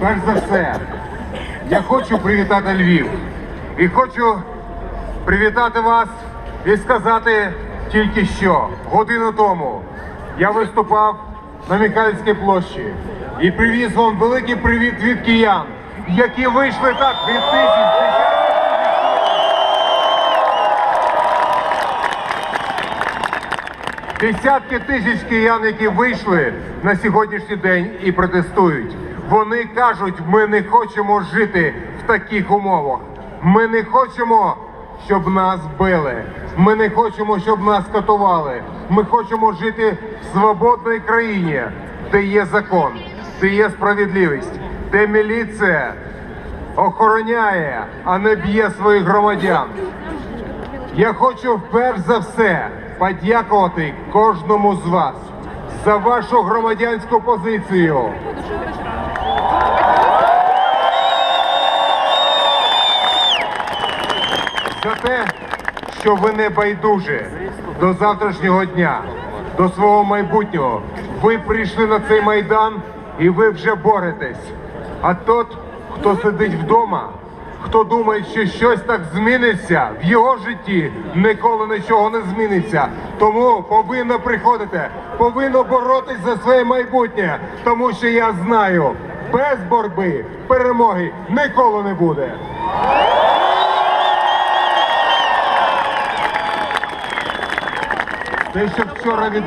Перш за все, я хочу привітати Львів. І хочу привітати вас і сказати тільки що, годину тому я виступав на Михайлівській площі і привіз вам великий привіт від киян, які вийшли так від тисяч. Десятки тисяч киян, які вийшли на сьогоднішній день і протестують. Вони кажуть, ми не хочемо жити в таких умовах. Ми не хочемо, щоб нас били. Ми не хочемо, щоб нас катували. Ми хочемо жити в свободній країні, де є закон, де є справедливість, де міліція охороняє, а не б'є своїх громадян. Я хочу перш за все подякувати кожному з вас за вашу громадянську позицію. За те, що ви не байдужі до завтрашнього дня, до свого майбутнього. Ви прийшли на цей майдан і ви вже боретесь. А тот, хто сидить вдома, хто думає, що щось так зміниться в його житті, ніколи нічого не зміниться. Тому повинно приходити, повинно боротись за своє майбутнє, тому що я знаю, без боротьби перемоги ніколи не буде. Те, що вчора відбулося.